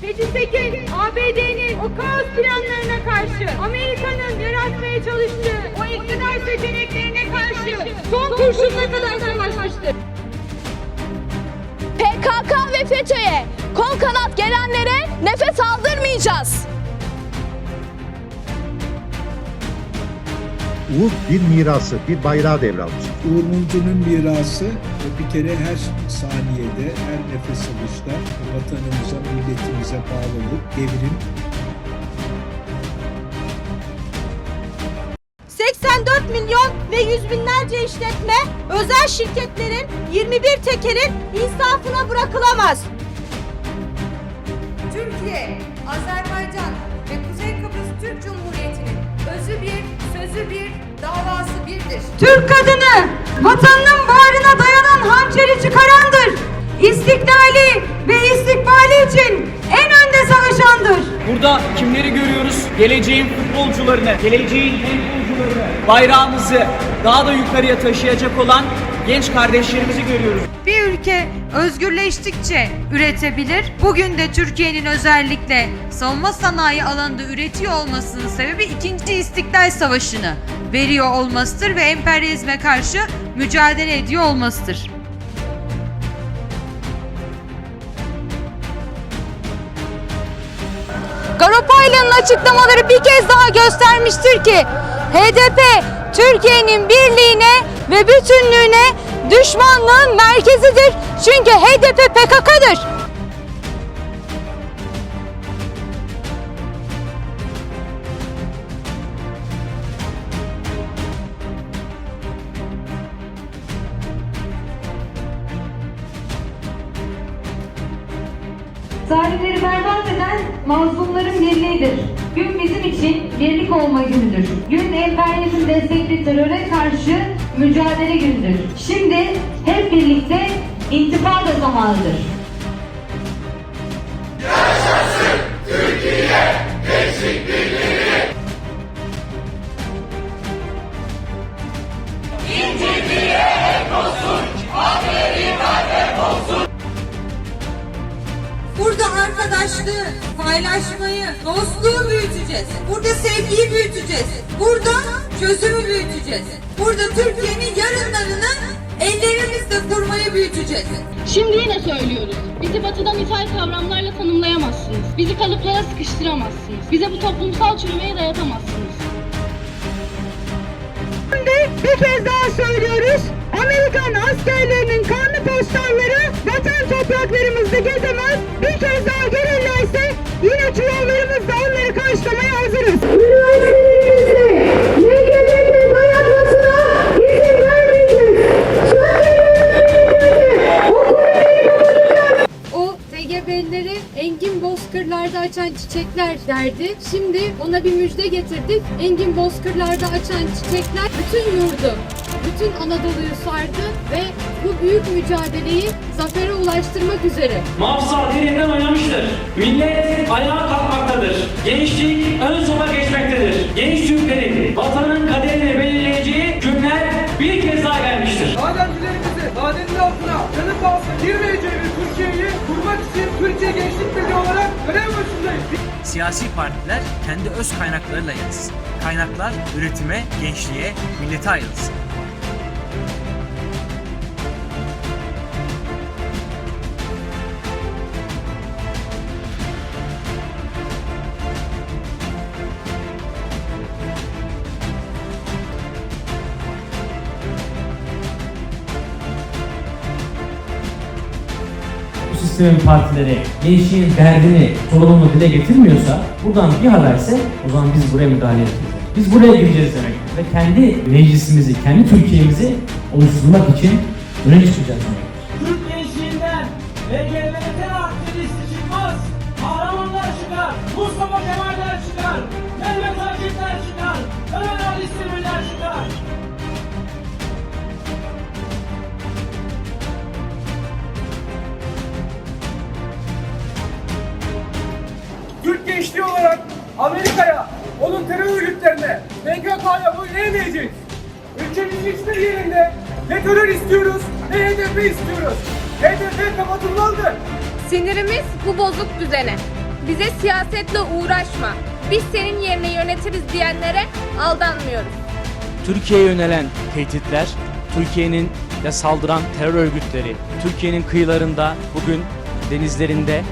Tekin, ABD'nin o kaos planlarına karşı, Amerika'nın yaratmaya çalıştığı o iktidar seçeneklerine karşı son kurşununa kadar savaşmıştır. PKK ve FETÖ'ye kol kanat gelenlere nefes aldırmayacağız. Uğur bir mirası, bir bayrağı devralmış. Uğur Mumcu'nun mirası bir kere her saniyede, her nefes alışta vatanımıza, milletimize bağlılık, devrim, 84 milyon ve yüz binlerce işletme özel şirketlerin 21 tekerin insafına bırakılamaz. Türkiye, Azerbaycan ve Kuzey Kıbrıs Türk Cumhuriyeti'nin özü bir, sözü bir, davası birdir. Türk kadını vatanının bağrına dayanan hançeri çıkarandır. İstiklali ve istikbali için en önde savaşandır. Burada kimleri görüyoruz? Geleceğin futbolcularını, geleceğin handbolcularını, bayrağımızı daha da yukarıya taşıyacak olan genç kardeşlerimizi görüyoruz. Bir ülke özgürleştikçe üretebilir. Bugün de Türkiye'nin özellikle savunma sanayi alanında üretiyor olmasının sebebi 2. İstiklal Savaşı'nı veriyor olmasıdır ve emperyalizme karşı mücadele ediyor olmasıdır. Garopayla'nın açıklamaları bir kez daha göstermiştir ki HDP Türkiye'nin birliğine ve bütünlüğüne düşmanlığın merkezidir. Çünkü HDP PKK'dır. Zalimleri berbat eden mazlumların birliğidir. Gün bizim için birlik olma günüdür. Gün emperyalizm destekli teröre karşı mücadele günüdür. Şimdi hep birlikte intifada zamanıdır. Burada arkadaşlığı, paylaşmayı, dostluğu büyüteceğiz. Burada sevgiyi büyüteceğiz. Burada çözümü büyüteceğiz. Burada Türkiye'nin yarınlarını ellerimizle kurmayı büyüteceğiz. Şimdi yine söylüyoruz. Bizi batıdan ithal kavramlarla tanımlayamazsınız. Bizi kalıplara sıkıştıramazsınız. Bize bu toplumsal çürümeyi dayatamazsınız. Şimdi bir kez daha söylüyoruz. Amerikan askerlerinin kanlı postalları vatan topraklarımızda gezemez. Bir kez daha gelirlerse yine çuvallarımızla onları karşılamaya hazırız. TGB'leri engin bozkırlarda açan çiçekler derdi. Şimdi ona bir müjde getirdik. Engin bozkırlarda açan çiçekler bütün yurdu, bütün Anadolu'yu sardı ve bu büyük mücadeleyi zafere ulaştırmak üzere. Mafsa derinden oynamıştır. Millet ayağa kalkmaktadır. Gençlik ön sola geçmektedir. Genç Türklerin vatanın kaderini belirleyeceği günler bir kez daha gelmiştir. Madencilerimizi madenin altına için Türkiye Gençlik Birliği olarak görev başındayız. Siyasi partiler kendi öz kaynaklarıyla yansısın. Kaynaklar üretime, gençliğe, millete ayrılsın. Bu sistemin partileri gençliğin derdini, sorununu dile getirmiyorsa buradan bir haberse o zaman biz buraya müdahale edeceğiz. Biz buraya gireceğiz demektir. Ve kendi meclisimizi, kendi Türkiye'mizi oluşturmak için öne çıkacağız demektir. Türk gençliğinden LGBT aktivisti çıkmaz. Kahramanlar çıkar. Mustafa Kemaller çıkar. Mehmet Akifler çıkar. Ömer Ali Sivriler çıkar. Amerika'ya, onun terör örgütlerine, PKK'ya boyun eğmeyeceğiz. Ülkemizin hiçbir yerinde ne terör istiyoruz ne HDP istiyoruz. HDP kapatılmalıdır. Sinirimiz bu bozuk düzene. Bize siyasetle uğraşma. Biz senin yerine yönetiriz diyenlere aldanmıyoruz. Türkiye'ye yönelen tehditler, Türkiye'nin ya saldıran terör örgütleri, Türkiye'nin kıyılarında, bugün denizlerinde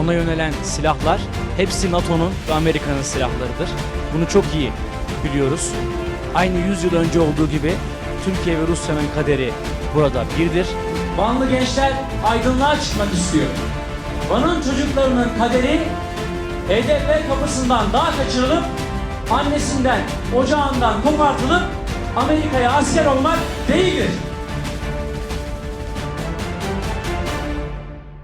ona yönelen silahlar hepsi NATO'nun ve Amerika'nın silahlarıdır. Bunu çok iyi biliyoruz. Aynı 100 yıl önce olduğu gibi Türkiye ve Rusya'nın kaderi burada birdir. Vanlı gençler aydınlığa çıkmak istiyor. Van'ın çocuklarının kaderi HDP kapısından daha kaçırılıp annesinden, ocağından kopartılıp Amerika'ya asker olmak değildir.